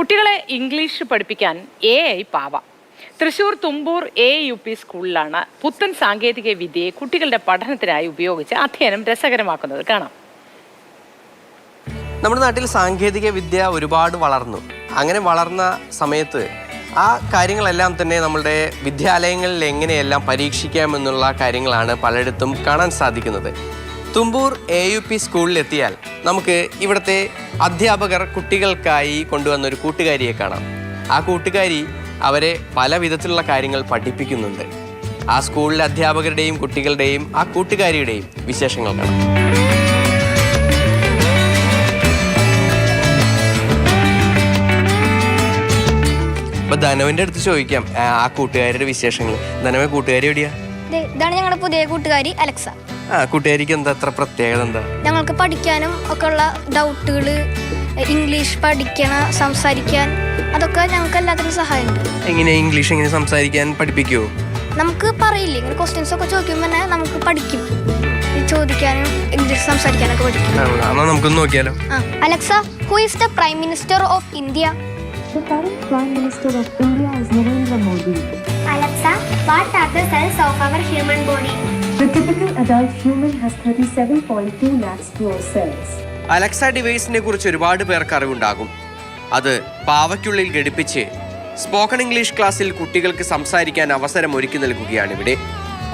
കുട്ടികളെ ഇംഗ്ലീഷ് പഠിപ്പിക്കാൻ A I പാവ. Thrissur Thumboor A U P സ്കൂളിലാണ് പുത്തൻ സാങ്കേതിക വിദ്യയെ കുട്ടികളുടെ പഠനത്തിനായി ഉപയോഗിച്ച് അധ്യയനം രസകരമാക്കുന്നത്. കാണാം. നമ്മുടെ നാട്ടിൽ സാങ്കേതിക വിദ്യ ഒരുപാട് വളർന്നു. അങ്ങനെ വളർന്ന സമയത്ത് ആ കാര്യങ്ങളെല്ലാം തന്നെ നമ്മളുടെ വിദ്യാലയങ്ങളിൽ എങ്ങനെയെല്ലാം പരീക്ഷിക്കാമെന്നുള്ള കാര്യങ്ങളാണ് പലയിടത്തും കാണാൻ സാധിക്കുന്നത്. തുമ്പൂർ എ യു പി സ്കൂളിലെത്തിയാൽ നമുക്ക് ഇവിടുത്തെ അധ്യാപകർ കുട്ടികൾക്കായി കൊണ്ടുവന്ന ഒരു കൂട്ടുകാരിയെ കാണാം. ആ കൂട്ടുകാരി അവരെ പല വിധത്തിലുള്ള കാര്യങ്ങൾ പഠിപ്പിക്കുന്നുണ്ട്. ആ സ്കൂളിലെ അധ്യാപകരുടെയും കുട്ടികളുടെയും ആ കൂട്ടുകാരിയുടെയും വിശേഷങ്ങൾ കാണാം. അപ്പൊ ധനവിന്റെ അടുത്ത് ചോദിക്കാം ആ കൂട്ടുകാരുടെ വിശേഷങ്ങൾ. ധനവ കൂട്ടുകാരി എവിടെയാ? ഇതാണ് ഞങ്ങളുടെ പുതിയ കൂട്ടുകാരി അലക്സ. ആ കൂട്ടുകാരിക്ക് എന്താ അത്ര പ്രത്യേകത എന്താ? ഞങ്ങൾക്ക് പഠിക്കാനും ഒക്കെ ഉള്ള ഡൗട്ടുകൾ ഇംഗ്ലീഷ് പഠിക്കണ സംസാരിക്കാൻ അതൊക്കെ ഞങ്ങൾക്ക് എല്ലാത്തിനും സഹായമുണ്ട്. എങ്ങനെ ഇംഗ്ലീഷ് എങ്ങനെ സംസാരിക്കാൻ പഠിപ്പിക്കുവോ? നമുക്ക് പറയില്ല ഇങ്ങനെ ക്വസ്റ്റ്യൻസ് ഒക്കെ ചോദിക്കുമ്പോൾ തന്നെ നമുക്ക് പഠിക്കും. ഈ ചോദിക്കാനും ഇംഗ്ലീഷ് സംസാരിക്കാനൊക്കെ പഠിക്കും. എന്നാ നമുക്കൊന്ന് നോക്കിയാലോ. ആ Alexa who is the prime minister of India The current Prime Minister of India is Narendra Modi. Alexa, what are the cells of our human body? The typical adult human has 37.2 lakhs square cells. Alexa ഡിവൈസിനെ കുറിച്ച് ഒരുപാട് പേർക്ക് അറിവുണ്ടാകും. അത് പാവയ്ക്കുള്ളിൽ ഘടിപ്പിച്ച് spoken English ക്ലാസ്സിൽ കുട്ടികൾക്ക് സംസാരിക്കാൻ അവസരം ഒരുക്കി നൽകുകയാണ് ഇവിടെ.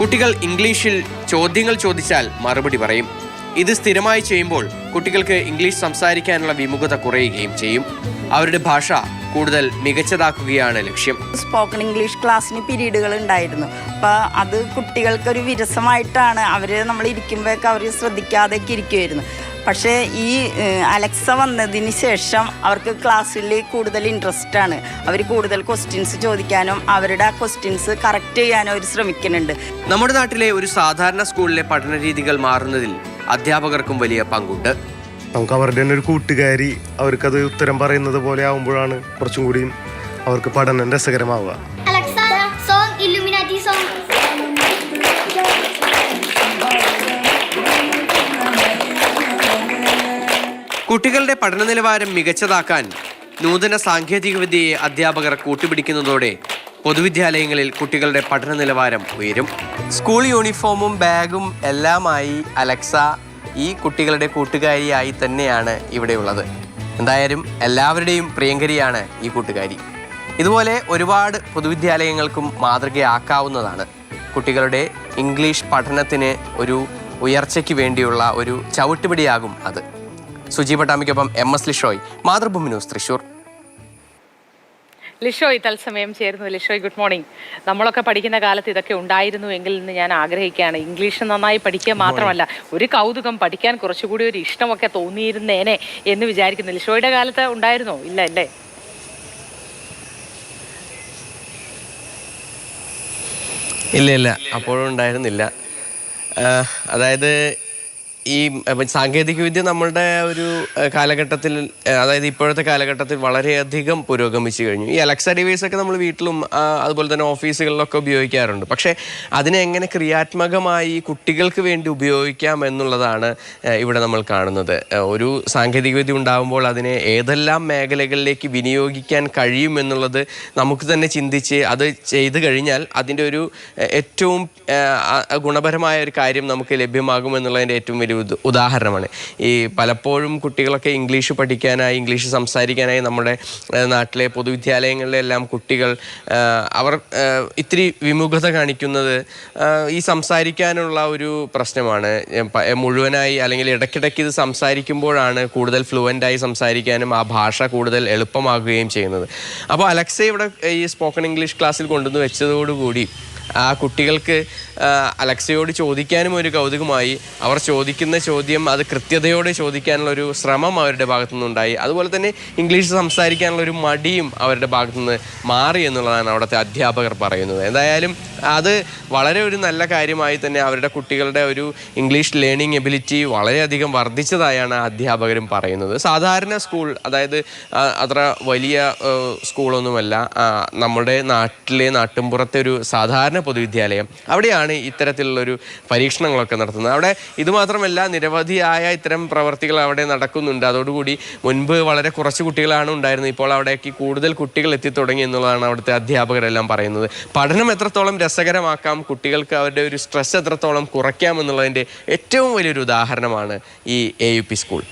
കുട്ടികൾ ഇംഗ്ലീഷിൽ ചോദ്യങ്ങൾ ചോദിച്ചാൽ മറുപടി പറയും. ഇത് സ്ഥിരമായി ചെയ്യുമ്പോൾ കുട്ടികൾക്ക് ഇംഗ്ലീഷ് സംസാരിക്കാനുള്ള വിമുഖത കുറയുകയും ചെയ്യും. അവരുടെ ഭാഷ കൂടുതൽ മികച്ചതാക്കുകയാണ് ലക്ഷ്യം. സ്പോക്കൺ ഇംഗ്ലീഷ് ക്ലാസ്സിന് പീരീഡുകൾ ഉണ്ടായിരുന്നു. അപ്പോൾ അത് കുട്ടികൾക്കൊരു വിരസമായിട്ടാണ് അവർ നമ്മൾ ഇരിക്കുമ്പോഴൊക്കെ അവർ ശ്രദ്ധിക്കാതെയൊക്കെ ഇരിക്കുമായിരുന്നു പക്ഷേ ഈ അലക്സ വന്നതിന് ശേഷം അവർക്ക് ക്ലാസ്സിൽ കൂടുതൽ ഇൻട്രസ്റ്റ് ആണ്. അവർ കൂടുതൽ ക്വസ്റ്റ്യൻസ് ചോദിക്കാനും അവരുടെ ആ ക്വസ്റ്റ്യൻസ് കറക്റ്റ് ചെയ്യാനും അവർ ശ്രമിക്കുന്നുണ്ട്. നമ്മുടെ നാട്ടിലെ ഒരു സാധാരണ സ്കൂളിലെ പഠന രീതികൾ മാറുന്നതിൽ അധ്യാപകർക്കും വലിയ പങ്കുണ്ട്. നമുക്ക് അവരുടെ തന്നെ ഒരു കൂട്ടുകാരി അവർക്കത് ഉത്തരം പറയുന്നത് പോലെ ആവുമ്പോഴാണ് കുറച്ചും കൂടിയും അവർക്ക് പഠനം രസകരമാവുക. കുട്ടികളുടെ പഠന നിലവാരം മികച്ചതാക്കാൻ നൂതന സാങ്കേതികവിദ്യയെ അധ്യാപകർ കൂട്ടുപിടിക്കുന്നതോടെ പൊതുവിദ്യാലയങ്ങളിൽ കുട്ടികളുടെ പഠന നിലവാരം ഉയരും സ്കൂൾ യൂണിഫോമും ബാഗും എല്ലാമായി അലക്സ ഈ കുട്ടികളുടെ കൂട്ടുകാരിയായി തന്നെയാണ് ഇവിടെയുള്ളത് എന്തായാലും എല്ലാവരുടെയും പ്രിയങ്കരിയാണ് ഈ കൂട്ടുകാരി. ഇതുപോലെ ഒരുപാട് പൊതുവിദ്യാലയങ്ങൾക്കും മാതൃകയാക്കാവുന്നതാണ് കുട്ടികളുടെ ഇംഗ്ലീഷ് പഠനത്തിന് ഒരു ഉയർച്ചയ്ക്ക് വേണ്ടിയുള്ള ഒരു ചവിട്ടുപിടിയാകും അത്. Suji പട്ടാമിക്കൊപ്പം M S Lishoy Mathrubhumi news Thrissur. Lishoy തത്സമയം ചേരുന്നു ലിഷോയ് ഗുഡ് മോർണിംഗ് നമ്മളൊക്കെ പഠിക്കുന്ന കാലത്ത് ഇതൊക്കെ ഉണ്ടായിരുന്നു എങ്കിൽ എന്ന് ഞാൻ ആഗ്രഹിക്കുകയാണ്. ഇംഗ്ലീഷ് നന്നായി പഠിക്കുക മാത്രമല്ല ഒരു കൗതുകം പഠിക്കാൻ കുറച്ചുകൂടി ഒരു ഇഷ്ടമൊക്കെ തോന്നിയിരുന്നേനെ എന്ന് വിചാരിക്കുന്നു. ലിഷോയുടെ കാലത്ത് ഉണ്ടായിരുന്നോ? ഇല്ല അല്ലേ? ഇല്ല ഇല്ല. അപ്പോഴും ഉണ്ടായിരുന്നില്ല. അതായത് ഈ അപ്പൊ സാങ്കേതിക വിദ്യ നമ്മളുടെ ഒരു കാലഘട്ടത്തിൽ അതായത് ഇപ്പോഴത്തെ കാലഘട്ടത്തിൽ വളരെയധികം പുരോഗമിച്ചു കഴിഞ്ഞു. ഈ അലക്സ ഡിവൈസ് ഒക്കെ നമ്മൾ വീട്ടിലും അതുപോലെ തന്നെ ഓഫീസുകളിലൊക്കെ ഉപയോഗിക്കാറുണ്ട്. പക്ഷേ അതിനെ എങ്ങനെ ക്രിയാത്മകമായി കുട്ടികൾക്ക് വേണ്ടി ഉപയോഗിക്കാം എന്നുള്ളതാണ് ഇവിടെ നമ്മൾ കാണുന്നത്. ഒരു സാങ്കേതിക വിദ്യ ഉണ്ടാകുമ്പോൾ അതിനെ ഏതെല്ലാം മേഖലകളിലേക്ക് വിനിയോഗിക്കാൻ കഴിയും എന്നുള്ളത് നമുക്ക് തന്നെ ചിന്തിച്ച് അത് ചെയ്തു കഴിഞ്ഞാൽ അതിന്റെ ഒരു ഏറ്റവും ഗുണപരമായ ഒരു കാര്യം നമുക്ക് ലഭ്യമാകും എന്നുള്ളതിന്റെ ഏറ്റവും വലിയ ഉദ- ഉദാഹരണമാണ്. ഈ പലപ്പോഴും കുട്ടികളൊക്കെ ഇംഗ്ലീഷ് പഠിക്കാനായി ഇംഗ്ലീഷ് സംസാരിക്കാനായി നമ്മുടെ നാട്ടിലെ പൊതുവിദ്യാലയങ്ങളിലെല്ലാം കുട്ടികൾ അവർ ഇത്തിരി വിമുഖത കാണിക്കുന്നത് ഈ സംസാരിക്കാനുള്ള ഒരു പ്രശ്നമാണ്. മുഴുവനായി അല്ലെങ്കിൽ ഇടയ്ക്കിടയ്ക്ക് ഇത് സംസാരിക്കുമ്പോഴാണ് കൂടുതൽ ഫ്ലുവന്റായി സംസാരിക്കാനും ആ ഭാഷ കൂടുതൽ എളുപ്പമാകുകയും ചെയ്യുന്നത്. അപ്പോൾ അലക്സ ഇവിടെ ഈ സ്പോക്കൺ ഇംഗ്ലീഷ് ക്ലാസ്സിൽ കൊണ്ടുവന്ന് വെച്ചതോടുകൂടി ആ കുട്ടികൾക്ക് അലക്സയോട് ചോദിക്കാനും ഒരു കൗതുകമായി. അവർ ചോദിക്കുന്ന ചോദ്യം അത് കൃത്യതയോടെ ചോദിക്കാനുള്ള ഒരു ശ്രമം അവരുടെ ഭാഗത്തു നിന്നുണ്ടായി അതുപോലെ തന്നെ ഇംഗ്ലീഷ് സംസാരിക്കാനുള്ള ഒരു മടിയും അവരുടെ ഭാഗത്തുനിന്ന് മാറി എന്നുള്ളതാണ് അവിടുത്തെ അധ്യാപകർ പറയുന്നത്. എന്തായാലും അത് വളരെ ഒരു നല്ല കാര്യമായി തന്നെ അവരുടെ കുട്ടികളുടെ ഒരു ഇംഗ്ലീഷ് ലേണിംഗ് എബിലിറ്റി വളരെയധികം വർദ്ധിച്ചതായാണ് അധ്യാപകരും പറയുന്നത്. സാധാരണ സ്കൂൾ അതായത് അത്ര വലിയ സ്കൂളൊന്നുമല്ല. നമ്മുടെ നാട്ടിലെ നാട്ടിൻപുറത്തെ ഒരു സാധാരണ പൊതുവിദ്യാലയം. അവിടെയാണ് ഇത്തരത്തിലുള്ളൊരു പരീക്ഷണങ്ങളൊക്കെ നടത്തുന്നത്. അവിടെ ഇതുമാത്രമല്ല നിരവധിയായ ഇത്തരം പ്രവർത്തികൾ അവിടെ നടക്കുന്നുണ്ട്. അതോടുകൂടി മുൻപ് വളരെ കുറച്ച് കുട്ടികളാണ് ഉണ്ടായിരുന്നത്. ഇപ്പോൾ അവിടേക്ക് കൂടുതൽ കുട്ടികൾ എത്തിത്തുടങ്ങി എന്നുള്ളതാണ് അവിടുത്തെ അധ്യാപകരെല്ലാം പറയുന്നത്. പഠനം എത്രത്തോളം രസകരമാക്കാം കുട്ടികൾക്ക് അവരുടെ ഒരു സ്ട്രെസ് എത്രത്തോളം കുറയ്ക്കാം എന്നുള്ളതിന്റെ ഏറ്റവും വലിയൊരു ഉദാഹരണമാണ് ഈ എ സ്കൂൾ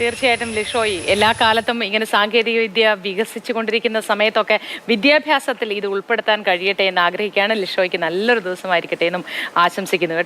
തീർച്ചയായിട്ടും ലിഷോയി എല്ലാ കാലത്തും ഇങ്ങനെ സാങ്കേതിക വിദ്യ വികസിച്ചു കൊണ്ടിരിക്കുന്ന സമയത്തൊക്കെ വിദ്യാഭ്യാസത്തിൽ ഇത് ഉൾപ്പെടുത്താൻ കഴിയട്ടെ എന്ന് ആഗ്രഹിക്കുകയാണ്. ലിഷോയ്ക്ക് നല്ലൊരു ദിവസമായിരിക്കട്ടെ എന്നും ആശംസിക്കുന്നു കേട്ടോ.